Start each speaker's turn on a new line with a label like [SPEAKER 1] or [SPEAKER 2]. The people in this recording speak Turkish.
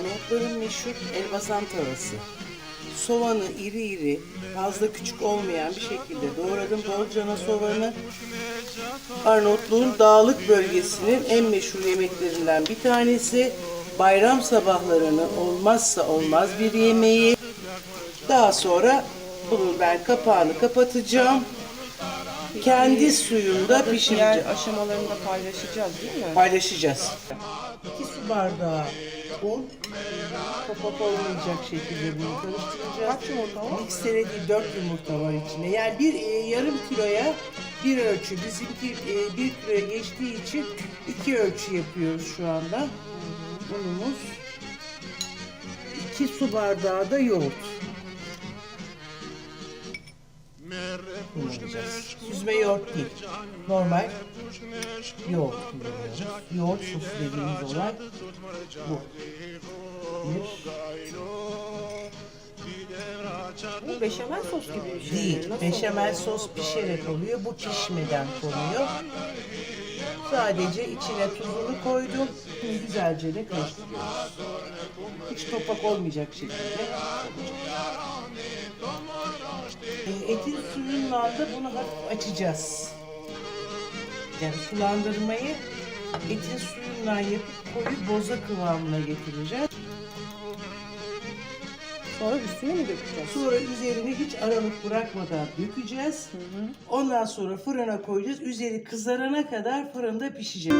[SPEAKER 1] Arnavutların meşhur elbasan tavası. Soğanı iri iri, fazla küçük olmayan bir şekilde doğradım bolcana soğanı. Arnavutluğun dağlık bölgesinin en meşhur yemeklerinden bir tanesi. Bayram sabahlarını olmazsa olmaz bir yemeği. Daha sonra bunu ben kapağını kapatacağım. Kendi suyunda pişireceğim.
[SPEAKER 2] Diğer aşamalarını da paylaşacağız değil mi?
[SPEAKER 1] Paylaşacağız. 2 su bardağı un, kapak olmayacak şekilde bunu karıştıracağız.
[SPEAKER 2] Kaç yumurta var?
[SPEAKER 1] Mikserediği 4 yumurta var içinde. Yani bir e, yarım kiloya bir ölçü. Bizimki e, bir kiloya geçtiği için iki ölçü yapıyoruz şu anda. Unumuz. 2 su bardağı da yoğurt. Kullanacağız. Süzme yoğurt değil. Normal yoğurt kullanıyoruz. Yoğurt sosu dediğimiz olay bu. Bir,
[SPEAKER 2] Bu beşamel sos gibi bir şey.
[SPEAKER 1] değil.
[SPEAKER 2] Nasıl
[SPEAKER 1] Beşamel sos pişerek oluyor. Bu pişmeden konuyor. Sadece içine tuzunu koydum. Güzelce de karıştırıyoruz. Hiç topak olmayacak şekilde. E, Etin suyundan da bunu hafif açacağız. Yani sulandırmayı etin suyundan yapıp koyu boza kıvamına getireceğiz.
[SPEAKER 2] Sonra üstüne mi dökeceğiz?
[SPEAKER 1] Sonra üzerine hiç aralık bırakmadan dökeceğiz. Ondan sonra fırına koyacağız. Üzeri kızarana kadar fırında pişecek.